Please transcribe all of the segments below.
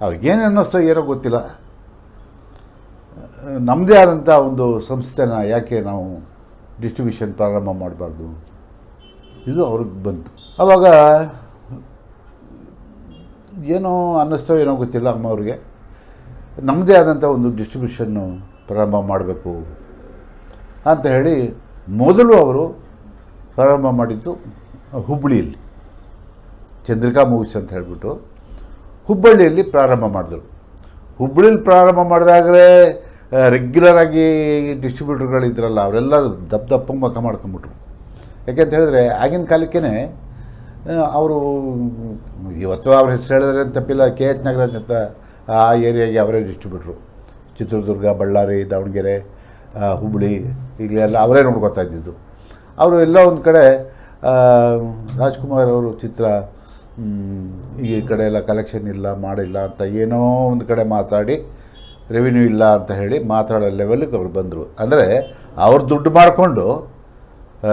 ಅವ್ರಿಗೇನು ಅನ್ನಿಸ್ತೋ ಏನೋ ಗೊತ್ತಿಲ್ಲ. ನಮ್ಮದೇ ಆದಂಥ ಒಂದು ಸಂಸ್ಥೆನ ಯಾಕೆ ನಾವು ಡಿಸ್ಟ್ರಿಬ್ಯೂಷನ್ ಪ್ರಾರಂಭ ಮಾಡಬಾರ್ದು? ಇದು ಅವ್ರಿಗೆ ಬಂತು. ಆವಾಗ ಏನೋ ಅನ್ನಿಸ್ತೋ ಏನೋ ಗೊತ್ತಿಲ್ಲ ಅಮ್ಮ ಅವ್ರಿಗೆ ನಮ್ಮದೇ ಆದಂಥ ಒಂದು ಡಿಸ್ಟ್ರಿಬ್ಯೂಷನ್ನು ಪ್ರಾರಂಭ ಮಾಡಬೇಕು ಅಂತ ಹೇಳಿ ಮೊದಲು ಅವರು ಪ್ರಾರಂಭ ಮಾಡಿದ್ದು ಹುಬ್ಬಳ್ಳಿಯಲ್ಲಿ ಚಂದ್ರಿಕಾ ಮೂವೀಸ್ ಅಂತ ಹೇಳಿಬಿಟ್ಟು. ಹುಬ್ಬಳ್ಳಿಯಲ್ಲಿ ಪ್ರಾರಂಭ ಮಾಡಿದ್ರು. ಹುಬ್ಬಳ್ಳಿಲಿ ಪ್ರಾರಂಭ ಮಾಡಿದಾಗಲೇ ರೆಗ್ಯುಲರಾಗಿ ಡಿಸ್ಟ್ರಿಬ್ಯೂಟರ್ಗಳಿದ್ರಲ್ಲ ಅವರೆಲ್ಲ ದಪ್ಪ ದಪ್ಪ ಮಕ ಮಾಡ್ಕೊಂಬಿಟ್ರು ಯಾಕೆಂತ ಹೇಳಿದ್ರೆ, ಆಗಿನ ಕಾಲಕ್ಕೇ ಅವರು, ಇವತ್ತು ಅವ್ರ ಹೆಸರು ಹೇಳಿದ್ರೆ ಅಂತ ತಪ್ಪಿಲ್ಲ. ಕೆ ಎಚ್ ನಾಗರಾಜ್ ಅಂತ ಆ ಏರಿಯಾಗೆ ಅವರೇ ಡಿಸ್ಟ್ರಿಬ್ಯೂಟ್ರು ಚಿತ್ರದುರ್ಗ, ಬಳ್ಳಾರಿ, ದಾವಣಗೆರೆ ಹುಬ್ಬಳ್ಳಿ ಎಲ್ಲ ಅವರೇ ನೋಡ್ಕೊತಾ ಇದ್ದಿದ್ದು. ಅವರು ಎಲ್ಲ ಒಂದು ಕಡೆ ರಾಜ್ಕುಮಾರ್ ಅವರು ಚಿತ್ರ ಈ ಕಡೆ ಎಲ್ಲ ಕಲೆಕ್ಷನ್ ಇಲ್ಲ, ಮಾಡಿಲ್ಲ ಅಂತ ಏನೋ ಒಂದು ಕಡೆ ಮಾತಾಡಿ ರೆವಿನ್ಯೂ ಇಲ್ಲ ಅಂತ ಹೇಳಿ ಮಾತಾಡೋ ಲೆವೆಲ್ಗೆ ಅವ್ರು ಬಂದರು. ಅಂದರೆ ಅವ್ರು ದುಡ್ಡು ಮಾಡಿಕೊಂಡು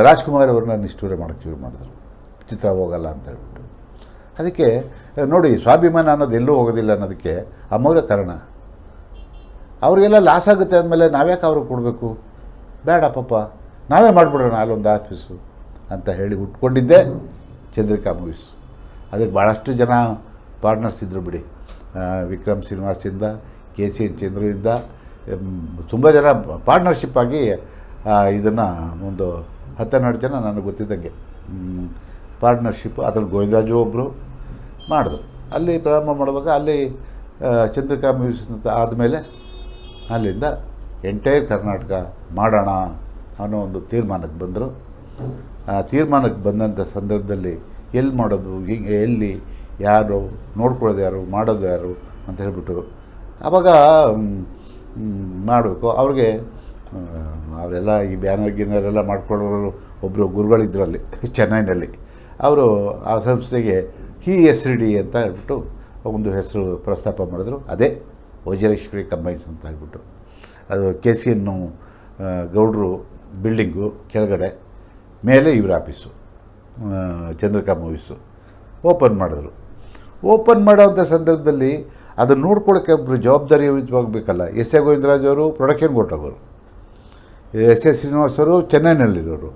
ರಾಜ್ಕುಮಾರ್ ಅವ್ರನ್ನ ನಿಷ್ಠೂರ ಮಾಡೋಕ್ಕೆ ಶುರು ಮಾಡಿದ್ರು. ಚಿತ್ರ ಹೋಗಲ್ಲ ಅಂತ ಹೇಳ್ಬಿಟ್ಟು. ಅದಕ್ಕೆ ನೋಡಿ ಸ್ವಾಭಿಮಾನ ಅನ್ನೋದು ಎಲ್ಲೂ ಹೋಗೋದಿಲ್ಲ ಅನ್ನೋದಕ್ಕೆ ಅಮೌಲ್ಯ ಕಾರಣ. ಅವರಿಗೆಲ್ಲ ಲಾಸ್ ಆಗುತ್ತೆ ಅಂದಮೇಲೆ ನಾವ್ಯಾಕೆ ಅವ್ರಿಗೆ ಕೊಡಬೇಕು? ಬೇಡ ಪಾಪ. ನಾವೇ ಮಾಡಿಬಿಡೋಣ ಅಲ್ಲೊಂದು ಆಫೀಸು ಅಂತ ಹೇಳಿ ಉಟ್ಕೊಂಡಿದ್ದೆ ಚಂದ್ರಿಕಾ ಮೂವೀಸ್ ಅದಕ್ಕೆ ಭಾಳಷ್ಟು ಜನ ಪಾರ್ಟ್ನರ್ಸ್ ಇದ್ದರು ಬಿಡಿ. ವಿಕ್ರಮ್ ಶ್ರೀನಿವಾಸಿಂದ ಕೆ ಸಿ ಎನ್ ಚಂದ್ರುವಿಂದ ತುಂಬ ಜನ ಪಾರ್ಟ್ನರ್ಶಿಪ್ ಆಗಿ ಇದನ್ನು ಒಂದು ಹತ್ತೆರಡು ಜನ ನನಗೆ ಗೊತ್ತಿದ್ದಂಗೆ. ಪಾರ್ಟ್ನರ್ಶಿಪ್ ಅದ್ರಲ್ಲಿ ಗೋವಿಂದರಾಜು ಒಬ್ಬರು ಮಾಡಿದ್ರು. ಅಲ್ಲಿ ಪ್ರಾರಂಭ ಮಾಡುವಾಗ ಅಲ್ಲಿ ಚಂದ್ರಿಕಾ ಮ್ಯೂಸ್ ಅಂತ ಆದಮೇಲೆ ಅಲ್ಲಿಂದ ಎಂಟೈರ್ ಕರ್ನಾಟಕ ಮಾಡೋಣ ಅನ್ನೋ ಒಂದು ತೀರ್ಮಾನಕ್ಕೆ ಬಂದರು. ಆ, ತೀರ್ಮಾನಕ್ಕೆ ಬಂದಂಥ ಸಂದರ್ಭದಲ್ಲಿ ಎಲ್ಲಿ ಮಾಡೋದು ಹಿಂಗೆ ಎಲ್ಲಿ, ಯಾರು, ನೋಡ್ಕೊಳ್ಳೋದು ಯಾರು, ಮಾಡೋದು ಯಾರು ಅಂತ ಹೇಳಿಬಿಟ್ಟು. ಆವಾಗ ಮಾಡಬೇಕು. ಅವ್ರಿಗೆ ಅವರೆಲ್ಲ ಈ ಬ್ಯಾನರ್ ಗಿನ್ನರೆಲ್ಲ ಮಾಡ್ಕೊಳ್ಳೋರು ಒಬ್ಬರು ಗುರುಗಳಿದ್ರು ಅಲ್ಲಿ ಚೆನ್ನೈನಲ್ಲಿ. ಅವರು ಆ ಸಂಸ್ಥೆಗೆ ಹಿ ಎಸ್ ಡಿ ಅಂತ ಹೇಳ್ಬಿಟ್ಟು ಒಂದು ಹೆಸರು ಪ್ರಸ್ತಾಪ ಮಾಡಿದ್ರು. ಅದೇ ವಜ್ರೇಶ್ವರಿ ಕಂಬೈನ್ಸ್ ಅಂತ ಹೇಳ್ಬಿಟ್ಟು. ಅದು ಕೆ ಸಿ ಎನ್ನು ಗೌಡ್ರು ಬಿಲ್ಡಿಂಗು ಕೆಳಗಡೆ, ಮೇಲೆ ಇವ್ರ ಆಫೀಸು. ಚಂದ್ರಿಕಾ ಮೂವೀಸು. ಓಪನ್ ಮಾಡಿದ್ರು. ಓಪನ್ ಮಾಡೋವಂಥ ಸಂದರ್ಭದಲ್ಲಿ ಅದನ್ನು ನೋಡ್ಕೊಳ್ಳೋಕ್ಕೆ ಒಬ್ಬರು ಜವಾಬ್ದಾರಿಯುತವಾಗಬೇಕಲ್ಲ ಎಸ್ ಎ ಗೋವಿಂದರಾಜ್ ಅವರು, ಪ್ರೊಡಕ್ಷನ್ ಕೊಟ್ಟವರು. ಎಸ್ ಎಸ್ ಶ್ರೀನಿವಾಸ್ ಅವರು, ಚೆನ್ನೈನಲ್ಲಿರೋರು.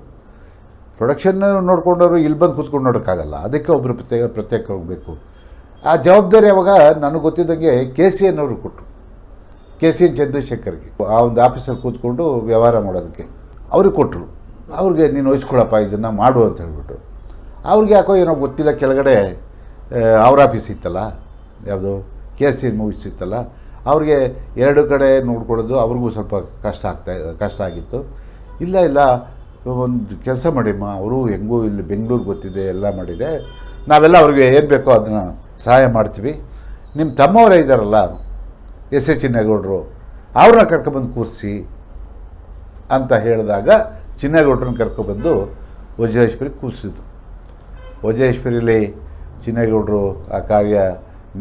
ಪ್ರೊಡಕ್ಷನ್ ನೋಡ್ಕೊಂಡವರು ಇಲ್ಲಿ ಬಂದು ಕೂತ್ಕೊಂಡು ನೋಡೋಕ್ಕಾಗಲ್ಲ. ಅದಕ್ಕೆ ಒಬ್ಬರು ಪ್ರತ್ಯೇಕ ಪ್ರತ್ಯೇಕ ಹೋಗಬೇಕು. ಆ ಜವಾಬ್ದಾರಿ ಅವಾಗ ನನಗೆ ಗೊತ್ತಿದ್ದಂಗೆ ಕೆ ಸಿ ಎನ್ ಅವರು ಕೊಟ್ಟರು ಕೆ ಸಿ ಎನ್ ಚಂದ್ರಶೇಖರ್ಗೆ. ಆ ಒಂದು ಆಫೀಸಲ್ಲಿ ಕೂತ್ಕೊಂಡು ವ್ಯವಹಾರ ಮಾಡೋದಕ್ಕೆ. ಅವ್ರಿಗೆ ಕೊಟ್ಟರು ಅವ್ರಿಗೆ, ನೀನು ವಹಿಸ್ಕೊಳಪ್ಪ, ಇದನ್ನು ಮಾಡು ಅಂತ ಹೇಳ್ಬಿಟ್ಟು. ಅವ್ರಿಗೆ ಯಾಕೋ ಏನೋ ಗೊತ್ತಿಲ್ಲ, ಕೆಳಗಡೆ ಅವ್ರ ಆಫೀಸ್ ಇತ್ತಲ್ಲ, ಯಾವುದು ಕೆ ಎಸ್ ಸಿ ಮೂವೀಸ್ ಇತ್ತಲ್ಲ ಅವ್ರಿಗೆ ಎರಡು ಕಡೆ ನೋಡ್ಕೊಳ್ಳೋದು ಅವ್ರಿಗೂ ಸ್ವಲ್ಪ ಕಷ್ಟ ಆಗ್ತಾ, ಕಷ್ಟ ಆಗಿತ್ತು. ಇಲ್ಲ ಇಲ್ಲ, ಒಂದು ಕೆಲಸ ಮಾಡಿಮ್ಮ ಅವರು ಹೆಂಗೂ ಇಲ್ಲಿ ಬೆಂಗಳೂರು ಗೊತ್ತಿದೆ, ಎಲ್ಲ ಮಾಡಿದೆ. ನಾವೆಲ್ಲ ಅವ್ರಿಗೆ ಏನು ಬೇಕೋ ಅದನ್ನು ಸಹಾಯ ಮಾಡ್ತೀವಿ. ನಿಮ್ಮ ತಮ್ಮವರೇ ಇದ್ದಾರಲ್ಲ ಎಸ್ ಎ ಚಿನ್ನೇಗೌಡರು, ಅವ್ರನ್ನ ಕರ್ಕೊಬಂದು ಕೂರಿಸಿ ಅಂತ ಹೇಳಿದಾಗ ಚಿನ್ನೇಗೌಡ್ರನ್ನ ಕರ್ಕೊಬಂದು ವಜ್ರೇಶ್ವರಿ ಕೂರಿಸಿದ್ದು ವಜ್ರೇಶ್ವರಿಲಿ ಚಿನ್ನೇಗೌಡರು ಆ ಕಾರ್ಯ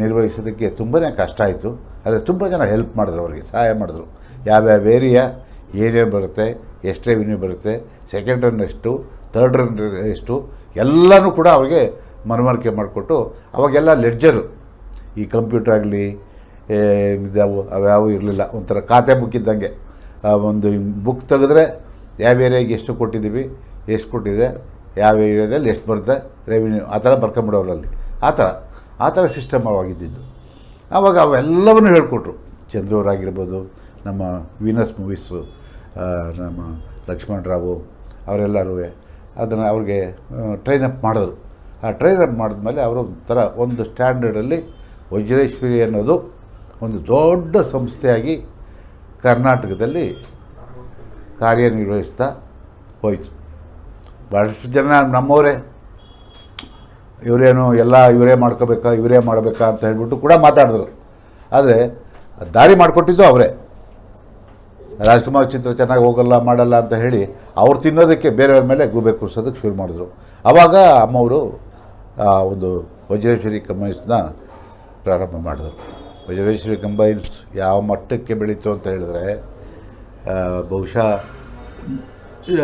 ನಿರ್ವಹಿಸೋದಕ್ಕೆ ತುಂಬಾ ಕಷ್ಟ ಆಯಿತು. ಆದರೆ ತುಂಬ ಜನ ಹೆಲ್ಪ್ ಮಾಡಿದ್ರು ಅವರಿಗೆ, ಸಹಾಯ ಮಾಡಿದ್ರು. ಯಾವ್ಯಾವ ಏರಿಯಾ ಏನೇನು ಬರುತ್ತೆ, ಎಷ್ಟು ರೆವಿನ್ಯೂ ಬರುತ್ತೆ ಸೆಕೆಂಡ್ ರನ್ ಎಷ್ಟು ತರ್ಡ್ ರನ್ ಎಷ್ಟು, ಎಲ್ಲನೂ ಕೂಡ ಅವ್ರಿಗೆ ಮನವರಿಕೆ ಮಾಡಿಕೊಟ್ಟು ಅವಾಗೆಲ್ಲ ಲೆಡ್ಜರು ಈ ಕಂಪ್ಯೂಟರ್ ಆಗಲಿ ಅವ್ಯಾವು ಇರಲಿಲ್ಲ. ಒಂಥರ ಖಾತೆ ಬುಕ್ ಇದ್ದಂಗೆ. ಒಂದು ಬುಕ್ ತೆಗೆದ್ರೆ ಯಾವ ಏರಿಯಾಗೆ ಎಷ್ಟು ಕೊಟ್ಟಿದ್ದೀವಿ, ಎಷ್ಟು ಕೊಟ್ಟಿದೆ, ಯಾವ ಏರಿಯಾದಲ್ಲಿ ಎಷ್ಟು ಬರುತ್ತೆ ರೆವಿನ್ಯೂ ಆ ಥರ ಬರ್ಕೊಂಬಿಡೋರಲ್ಲಿ. ಆ ಥರ ಆ ಥರ ಸಿಸ್ಟಮ್ ಅವಾಗಿದ್ದಿದ್ದು ಆವಾಗ ಅವೆಲ್ಲವನ್ನು ಹೇಳ್ಕೊಟ್ರು. ಚಂದ್ರವರಾಗಿರ್ಬೋದು ನಮ್ಮ ವೀನಸ್ ಮೂವೀಸು ನಮ್ಮ ಲಕ್ಷ್ಮಣ್ ರಾವು, ಅವರೆಲ್ಲರೂ, ಅದನ್ನು ಅವ್ರಿಗೆ ಟ್ರೈನ್ ಅಪ್ ಮಾಡಿದ್ರು. ಆ ಟ್ರೈನ್ ಅಪ್ ಮಾಡಿದ್ಮೇಲೆ ಅವರು ಒಂಥರ ಒಂದು ಸ್ಟ್ಯಾಂಡರ್ಡಲ್ಲಿ ವಜ್ರೇಶ್ವರಿ ಅನ್ನೋದು ಒಂದು ದೊಡ್ಡ ಸಂಸ್ಥೆಯಾಗಿ ಕರ್ನಾಟಕದಲ್ಲಿ ಕಾರ್ಯನಿರ್ವಹಿಸ್ತಾ ಹೋಯಿತು. ಭಾಳಷ್ಟು ಜನ ನಮ್ಮವರೇ. ಇವರೇನು ಎಲ್ಲ ಇವರೇ ಮಾಡ್ಕೋಬೇಕಾ, ಇವರೇ ಮಾಡಬೇಕಾ ಅಂತ ಹೇಳ್ಬಿಟ್ಟು ಕೂಡ ಮಾತಾಡಿದ್ರು. ಆದರೆ ದಾರಿ ಮಾಡಿಕೊಟ್ಟಿದ್ದು ಅವರೇ. ರಾಜ್ಕುಮಾರ್ ಚಿತ್ರ ಚೆನ್ನಾಗಿ ಹೋಗಲ್ಲ, ಮಾಡಲ್ಲ ಅಂತ ಹೇಳಿ ಅವ್ರು ತಿನ್ನೋದಕ್ಕೆ ಬೇರೆಯವ್ರ ಮೇಲೆ ಗೂಬೆ ಕೂರಿಸೋದಕ್ಕೆ ಶುರು ಮಾಡಿದ್ರು. ಆವಾಗ ಅಮ್ಮವರು ಒಂದು ವಜ್ರೇಶ್ವರಿ ಕಂಬೈನ್ಸ್ನ ಪ್ರಾರಂಭ ಮಾಡಿದ್ರು. ವಜ್ರೇಶ್ವರಿ ಕಂಬೈನ್ಸ್ ಯಾವ ಮಟ್ಟಕ್ಕೆ ಬೆಳೀತು ಅಂತ ಹೇಳಿದ್ರೆ ಬಹುಶಃ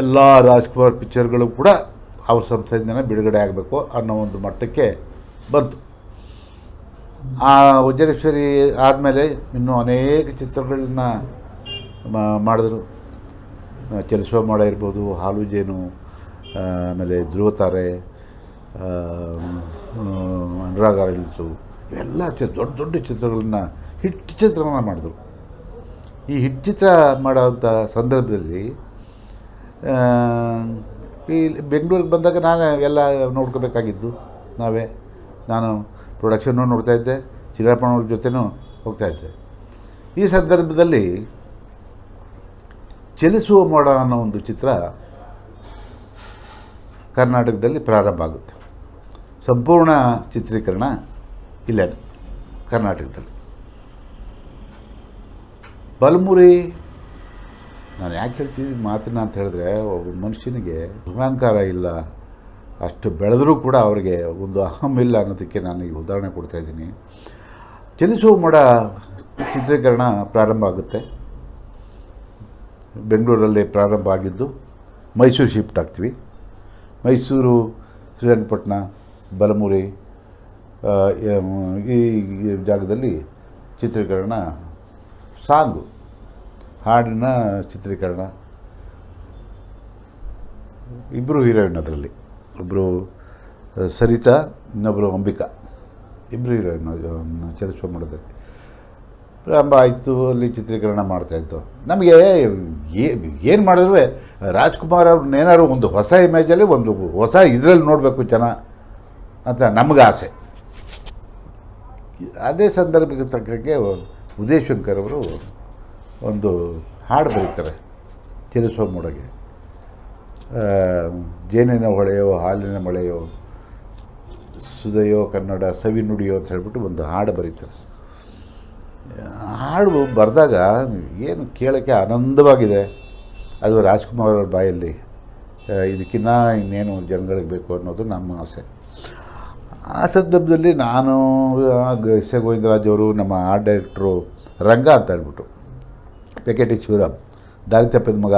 ಎಲ್ಲ ರಾಜ್ಕುಮಾರ್ ಪಿಕ್ಚರ್ಗಳು ಕೂಡ ಅವ್ರ ಸಂಸ್ಥೆಯಿಂದನೇ ಬಿಡುಗಡೆ ಆಗಬೇಕು ಅನ್ನೋ ಒಂದು ಮಟ್ಟಕ್ಕೆ ಬಂತು. ಆ ವಜ್ರೇಶ್ವರಿ ಆದಮೇಲೆ ಇನ್ನೂ ಅನೇಕ ಚಿತ್ರಗಳನ್ನ ಮಾಡಿದ್ರು. ಚಲಿಸುವ ಮೋಡ ಇರ್ಬೋದು, ಹಾಲು ಜೇನು ಆಮೇಲೆ ಧ್ರುವತಾರೆ ಅನುರಾಗ ಅರಳಿತು ಇವೆಲ್ಲ ಚ, ದೊಡ್ಡ ದೊಡ್ಡ ಚಿತ್ರಗಳನ್ನ, ಹಿಟ್ ಚಿತ್ರಗಳನ್ನ ಮಾಡಿದ್ರು. ಈ ಹಿಟ್ ಚಿತ್ರ ಮಾಡೋವಂಥ ಸಂದರ್ಭದಲ್ಲಿ ಈ ಬೆಂಗಳೂರಿಗೆ ಬಂದಾಗ ನಾನು ಎಲ್ಲ ನೋಡ್ಕೋಬೇಕಾಗಿದ್ದು. ನಾವೇ, ನಾನು ಪ್ರೊಡಕ್ಷನ್ನು ನೋಡ್ತಾಯಿದ್ದೆ ಚಿರಾಪಣ್ಣವ್ರ ಜೊತೆನೂ ಹೋಗ್ತಾಯಿದ್ದೆ ಈ ಸಂದರ್ಭದಲ್ಲಿ ಚಲಿಸುವ ಮೋಡ ಅನ್ನೋ ಒಂದು ಚಿತ್ರ ಕರ್ನಾಟಕದಲ್ಲಿ ಪ್ರಾರಂಭ ಆಗುತ್ತೆ. ಸಂಪೂರ್ಣ ಚಿತ್ರೀಕರಣ ಇಲ್ಲೇ ಕರ್ನಾಟಕದಲ್ಲಿ. ಬಲಮುರಿ ನಾನು ಯಾಕೆ ಹೇಳ್ತೀನಿ ಮಾತನ್ನ ಅಂತ ಹೇಳಿದ್ರೆ, ಒಬ್ಬ ಮನುಷ್ಯನಿಗೆ ಅಹಂಕಾರ ಇಲ್ಲ, ಅಷ್ಟು ಬೆಳೆದರೂ ಕೂಡ ಅವರಿಗೆ ಒಂದು ಅಹಂ ಇಲ್ಲ ಅನ್ನೋದಕ್ಕೆ ನಾನು ಈ ಉದಾಹರಣೆ ಕೊಡ್ತಾ ಇದ್ದೀನಿ. ಚಲಿಸುವ ಮೋಡ ಚಿತ್ರೀಕರಣ ಪ್ರಾರಂಭ ಆಗುತ್ತೆ. ಬೆಂಗಳೂರಲ್ಲಿ ಪ್ರಾರಂಭ ಆಗಿದ್ದು, ಮೈಸೂರು ಶಿಫ್ಟ್ ಆಗ್ತೀವಿ. ಮೈಸೂರು, ಶ್ರೀರಂಗಪಟ್ಟಣ, ಬಲಮುರಿ ಈ ಜಾಗದಲ್ಲಿ ಚಿತ್ರೀಕರಣ ಸಾಂಗು. ಹಾಡಿನ ಚಿತ್ರೀಕರಣ. ಇಬ್ಬರು ಹೀರೋಯಿನ್ ಅದರಲ್ಲಿ. ಒಬ್ಬರು ಸರಿತಾ ಇನ್ನೊಬ್ಬರು ಅಂಬಿಕಾ. ಇಬ್ಬರು ಹೀರೋಯಿನ್ ಚಲಿಸುವ ಮಾಡೋದ್ರಲ್ಲಿ ಪ್ರಾರಂಭ ಆಯಿತು, ಅಲ್ಲಿ ಚಿತ್ರೀಕರಣ ಮಾಡ್ತಾಯಿತ್ತು ನಮಗೆ ಏನು ಮಾಡಿದ್ರು ರಾಜ್ಕುಮಾರ್ ಅವ್ರನ್ನ ಏನಾದ್ರು ಒಂದು ಹೊಸ ಇಮೇಜಲ್ಲಿ ಒಂದು ಹೊಸ ಇದರಲ್ಲಿ ನೋಡಬೇಕು ಜನ ಅಂತ ನಮಗೆ ಆಸೆ. ಅದೇ ಸಂದರ್ಭಕ್ಕೆ ತಕ್ಕಂಗೆ ಉದಯ್ ಶಂಕರ್ ಅವರು ಒಂದು ಹಾಡು ಬರೀತಾರೆ ಚಲಿಸುವ ಮೂಡಗೆ ಜೇನಿನ ಹೊಳೆಯೋ, ಹಾಲಿನ ಮಳೆಯೋ, ಸುದೆಯೋ, ಕನ್ನಡ, ಸವಿ ನುಡಿಯೋ ಅಂತ ಹೇಳ್ಬಿಟ್ಟು ಒಂದು ಹಾಡು ಬರೀತಾರೆ. ಹಾಡು ಬರೆದಾಗ ಏನು ಕೇಳೋಕ್ಕೆ ಆನಂದವಾಗಿದೆ. ಅದು ರಾಜ್ಕುಮಾರ್ ಅವ್ರ ಬಾಯಲ್ಲಿ ಇದಕ್ಕಿನ್ನ ಇನ್ನೇನು ಜನಗಳಿಗೆ ಬೇಕು ಅನ್ನೋದು ನಮ್ಮ ಆಸೆ. ಆ ಸಂದರ್ಭದಲ್ಲಿ ನಾನು ಎಸ್ ಎ ಗೋವಿಂದರಾಜ್ ನಮ್ಮ ಆರ್ಟ್ ಡೈರೆಕ್ಟ್ರು ರಂಗ ಅಂತ ಹೇಳ್ಬಿಟ್ಟು ಪೆಕೆಟಿ ಶಿವರಾಮ್, ದಾರಿ ತಪ್ಪಿದ ಮಗ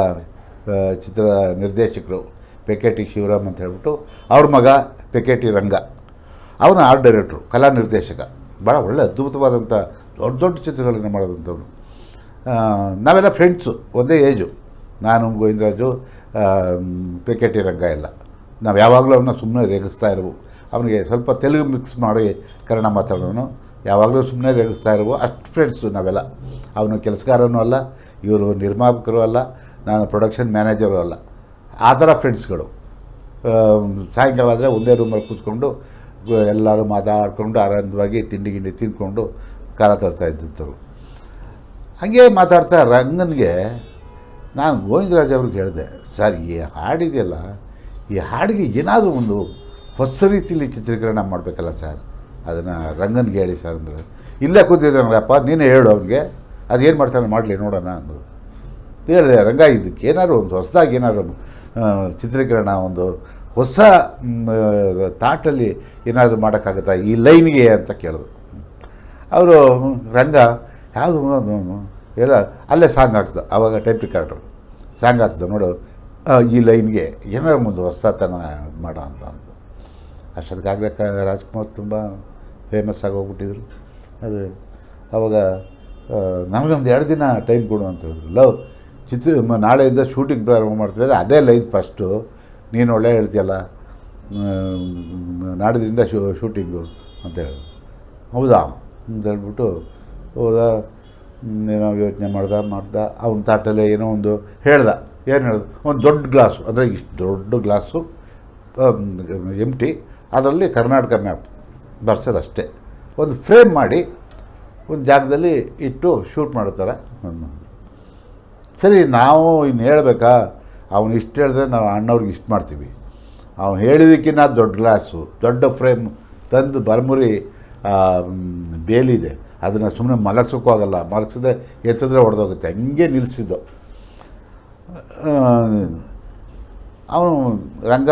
ಚಿತ್ರ ನಿರ್ದೇಶಕರು ಪೆಕೆಟಿ ಶಿವರಾಮ್ ಅಂತ ಹೇಳ್ಬಿಟ್ಟು ಅವ್ರ ಮಗ ಪೆಕೆಟಿ ರಂಗ. ಅವನು ಆರ್ಟ್ ಡೈರೆಕ್ಟ್ರು ಕಲಾ ನಿರ್ದೇಶಕ. ಭಾಳ ಒಳ್ಳೆ ಅದ್ಭುತವಾದಂಥ ದೊಡ್ಡ ದೊಡ್ಡ ಚಿತ್ರಗಳನ್ನು ಮಾಡೋದಂಥವ್ರು ನಾವೆಲ್ಲ ಫ್ರೆಂಡ್ಸು ಒಂದೇ ಏಜು ನಾನು, ಗೋವಿಂದರಾಜು ಪೆಕೆಟಿ ರಂಗ ಎಲ್ಲ. ನಾವು ಯಾವಾಗಲೂ ಅವನ್ನ ಸುಮ್ಮನೆ ರೇಗಿಸ್ತಾ ಇರವು ಅವನಿಗೆ ಸ್ವಲ್ಪ ತೆಲುಗು ಮಿಕ್ಸ್ ಮಾಡಿ ಕನ್ನಡ ಮಾತಾಡೋನು. ಯಾವಾಗಲೂ ಸುಮ್ಮನೆ ರೇಗಿಸ್ತಾ ಇರುವ. ಅಷ್ಟು ಫ್ರೆಂಡ್ಸು ನಾವೆಲ್ಲ. ಅವನು ಕೆಲಸಗಾರನೂ ಅಲ್ಲ, ಇವರು ನಿರ್ಮಾಪಕರು ಅಲ್ಲ, ನಾನು ಪ್ರೊಡಕ್ಷನ್ ಮ್ಯಾನೇಜರು ಅಲ್ಲ. ಆ ಥರ ಫ್ರೆಂಡ್ಸ್ಗಳು ಸಾಯಂಕಾಲ ಆದರೆ ಒಂದೇ ರೂಮಲ್ಲಿ ಕೂತ್ಕೊಂಡು ಎಲ್ಲರೂ ಮಾತಾಡಿಕೊಂಡು ಆನಂದವಾಗಿ ತಿಂಡಿ ಗಿಂಡಿ ತಿಂದ್ಕೊಂಡು ಕಾಲ ತರ್ತಾ ಇದ್ದಂಥವ್ರು. ಹಾಗೆ ಮಾತಾಡ್ತಾ ರಂಗನಿಗೆ ನಾನು ಗೋವಿಂದರಾಜ್ ಅವ್ರಿಗೆ ಹೇಳಿದೆ, ಸರ್, ಈ ಹಾಡಿದೆಯಲ್ಲ, ಈ ಹಾಡಿಗೆ ಏನಾದರೂ ಒಂದು ಹೊಸ ರೀತಿಯಲ್ಲಿ ಚಿತ್ರೀಕರಣ ಮಾಡಬೇಕಲ್ಲ ಸರ್? ಅದನ್ನು ರಂಗನ್ಗೆ ಹೇಳಿ ಸರ್ ಅಂದರು. ಇಲ್ಲೇ ಕೂತಿದ್ದಾನಲ್ಲಪ್ಪ ನೀನೇ ಹೇಳು ಅವನಿಗೆ. ಅದೇನು ಮಾಡ್ತಾನೆ ಮಾಡಲಿ, ನೋಡೋಣ ಅಂದರು. ಹೇಳಿದೆ, ರಂಗ, ಇದಕ್ಕೆ ಏನಾದ್ರು ಒಂದು ಹೊಸದಾಗಿ ಏನಾದ್ರು ಚಿತ್ರೀಕರಣ ಒಂದು ಹೊಸ ತಾಟಲ್ಲಿ ಏನಾದರೂ ಮಾಡೋಕ್ಕಾಗುತ್ತಾ? ಈ ಲೈನ್ಗೆ ಅಂತ ಕೇಳಿದ್ರು ಅವರು, ರಂಗ, ಯಾವುದು ಎಲ್ಲ, ಅಲ್ಲೇ ಸಾಂಗ್ ಆಗ್ತದೆ ಆವಾಗ ಟೈಪ್ ರಿಕಾರ್ಡ್ರು ಸಾಂಗ್ ಹಾಕ್ತದೆ ನೋಡು. ಈ ಲೈನ್ಗೆ ಏನಾದ್ರು ಒಂದು ಹೊಸತನ ಮಾಡೋ ಅಂತ ಅಂದ್ರು. ಅಷ್ಟೊತ್ತಿಗಾಗಲೇ ರಾಜ್ಕುಮಾರ್ ತುಂಬ ಫೇಮಸ್ ಆಗೋಗ್ಬಿಟ್ಟಿದ್ರು ಅದು ಆವಾಗ ನನಗೊಂದು ಎರಡು ದಿನ ಟೈಮ್ ಕೊಡು ಅಂತ ಹೇಳಿದ್ರು. ಲವ್, ಚಿತ್ರ ನಾಳೆಯಿಂದ ಶೂಟಿಂಗ್ ಪ್ರಾರಂಭ ಮಾಡ್ತೀವಿ. ಅದೇ ಅದೇ ಲೈನ್ ಫಸ್ಟು ನೀನು ಒಳ್ಳೆ ಹೇಳ್ತೀಯಲ್ಲ ನಾಡಿದ್ರಿಂದ ಶೂ ಶೂಟಿಂಗು ಅಂತ ಹೇಳಿದ್ರು. ಹೌದಾ? ಅಂತ ಹೇಳ್ಬಿಟ್ಟು, ಹೋದ? ಏನೋ ಯೋಚನೆ ಮಾಡ್ದ ಮಾಡ್ದ. ಅವನ ತಾಟಲ್ಲೇ ಏನೋ ಒಂದು ಹೇಳ್ದ. ಏನು ಹೇಳ್ದ? ಒಂದು ದೊಡ್ಡ ಗ್ಲಾಸು ಅಂದರೆ ಇಷ್ಟು ದೊಡ್ಡ ಗ್ಲಾಸು ಎಂ ಟಿ ಅದರಲ್ಲಿ ಕರ್ನಾಟಕ ಮ್ಯಾಪ್ ಬರ್ಸೋದಷ್ಟೇ. ಒಂದು ಫ್ರೇಮ್ ಮಾಡಿ ಒಂದು ಜಾಗದಲ್ಲಿ ಇಟ್ಟು ಶೂಟ್ ಮಾಡ್ತಾರೆ ಸರಿ, ನಾವು ಇನ್ನು ಹೇಳಬೇಕಾ? ಅವನು ಇಷ್ಟು ಹೇಳಿದ್ರೆ ನಾವು ಅಣ್ಣವ್ರಿಗೆ ಇಷ್ಟು ಮಾಡ್ತೀವಿ. ಅವನು ಹೇಳಿದ್ದಕ್ಕಿಂತ ದೊಡ್ಡ ಗ್ಲಾಸು, ದೊಡ್ಡ ಫ್ರೇಮ್ ತಂದು ಬಲಮುರಿ ಬೇಲಿದೆ ಅದನ್ನು ಸುಮ್ಮನೆ ಮಲಗ್ಸೋಕ್ಕೂ ಆಗಲ್ಲ. ಮಲಗಿಸದೆ ಎತ್ತಿದ್ರೆ ಹೊಡೆದೋಗುತ್ತೆ ಹಂಗೆ ನಿಲ್ಲಿಸಿದ್ದು ಅವನು ರಂಗ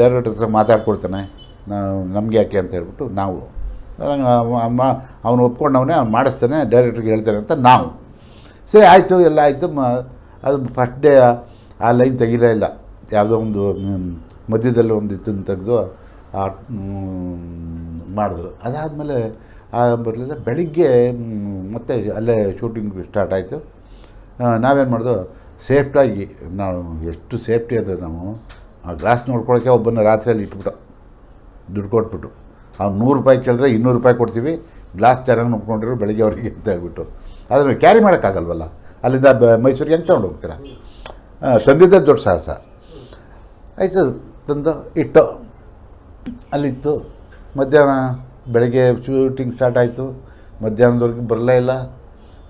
ಡೈರೆಕ್ಟರ್ ಹತ್ರ ಮಾತಾಡ್ಕೊಳ್ತಾನೆ. ನಮಗೆ ಯಾಕೆ ಅಂತ ಹೇಳ್ಬಿಟ್ಟು ನಾವು. ಅವನು ಒಪ್ಕೊಂಡವನೇ ಅವ್ನು ಮಾಡಿಸ್ತಾನೆ ಡೈರೆಕ್ಟ್ರಿಗೆ ಹೇಳ್ತಾನೆ ಅಂತ ನಾವು. ಸರಿ, ಆಯಿತು, ಎಲ್ಲ ಆಯಿತು. ಮ ಅದು ಫಸ್ಟ್ ಡೇ ಆ ಲೈನ್ ತೆಗಿಲೇ ಇಲ್ಲ. ಯಾವುದೋ ಒಂದು ಮಧ್ಯದಲ್ಲಿ ಒಂದು ಇದನ್ನು ತೆಗೆದು ಮಾಡಿದ್ರು. ಅದಾದಮೇಲೆ ಬರಲಿಲ್ಲ. ಬೆಳಿಗ್ಗೆ ಮತ್ತೆ ಅಲ್ಲೇ ಶೂಟಿಂಗ್ ಸ್ಟಾರ್ಟ್ ಆಯಿತು. ನಾವೇನು ಮಾಡಿದ್ವು ಸೇಫ್ಟಾಗಿ ನಾವು ಎಷ್ಟು ಸೇಫ್ಟಿ ಅಂದರೆ ನಾವು, ಆ ಗ್ಲಾಸ್ ನೋಡ್ಕೊಳಕ್ಕೆ ಒಬ್ಬನ ರಾತ್ರಿಯಲ್ಲಿ ಇಟ್ಬಿಟ್ಟು. ದುಡ್ಡು ಕೊಟ್ಬಿಟ್ಟು ಅವ್ನು ನೂರು ರೂಪಾಯಿ ಕೇಳಿದ್ರೆ ಇನ್ನೂರು ರೂಪಾಯಿ ಕೊಡ್ತೀವಿ ಗ್ಲಾಸ್ ಚೆನ್ನಾಗಿ ನೋಡ್ಕೊಂಡಿರೋ ಬೆಳಗ್ಗೆ ಅವರಿಗೆ ಅಂತ ಹೇಳ್ಬಿಟ್ಟು. ಅದನ್ನು ಕ್ಯಾರಿ ಮಾಡೋಕ್ಕಾಗಲ್ವಲ್ಲ? ಅಲ್ಲಿಂದ ಬ, ಮೈಸೂರಿಗೆ ಹೆಂಗೆ ತೊಗೊಂಡು ಹೋಗ್ತೀರಾ? ತಂದಿದ್ದೇ ದೊಡ್ಡ ಸಾಹಸ. ಆಯಿತು, ತಂದು, ಇಟ್ಟು. ಅಲ್ಲಿತ್ತು. ಮಧ್ಯಾಹ್ನ ಬೆಳಗ್ಗೆ ಶೂಟಿಂಗ್ ಸ್ಟಾರ್ಟ್ ಆಯಿತು. ಮಧ್ಯಾಹ್ನದವರೆಗೆ ಬರಲೇ ಇಲ್ಲ.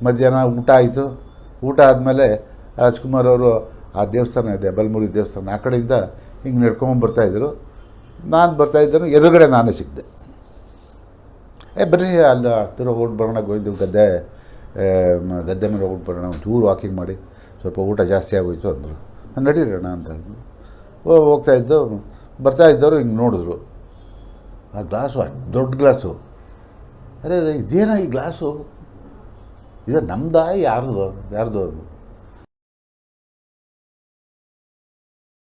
ಮಧ್ಯಾಹ್ನ ಊಟ ಆಯಿತು. ಊಟ ಆದಮೇಲೆ ರಾಜ್ಕುಮಾರ್ ಅವರು ಆ ದೇವಸ್ಥಾನ ಇದೆ, ಬಲಮುರಿ ದೇವಸ್ಥಾನ, ಆ ಕಡೆಯಿಂದ ಹಿಂಗೆ ನಡ್ಕೊಂಬಂದು ಬರ್ತಾಯಿದ್ರು ನಾನು ಬರ್ತಾಯಿದ್ದೇನೆ ಎದುರುಗಡೆ ನಾನೇ ಸಿಕ್ಕಿದೆ ಏ ಬರ್ರಿ ಅಲ್ಲಿ ಹತ್ತಿರ ಹೋಗಿ ಬರೋಣ ಹೋಗಿದ್ದು ಗದ್ದೆ ಗದ್ದೆ ಮೇಲೆ ಹೋಗಿ ಬರೋಣ, ಒಂಚೂರು ವಾಕಿಂಗ್ ಮಾಡಿ, ಸ್ವಲ್ಪ ಊಟ ಜಾಸ್ತಿ ಆಗೋಯ್ತು ಅಂದರು. ನಡೀರೋಣ ಅಂತ ಓ, ಹೋಗ್ತಾ ಹೋಗ್ತಾಯಿದ್ದು ಬರ್ತಾ ಇದ್ದವರು ಹಿಂಗೆ ನೋಡಿದ್ರು. ಆ ಗ್ಲಾಸು ಅಷ್ಟು ದೊಡ್ಡ ಗ್ಲಾಸು ಅರೆ ಇದೇನೋ ಈ ಗ್ಲಾಸು ಇದು ನಮ್ದಾ, ಯಾರ್ದು? ಯಾರ್ದು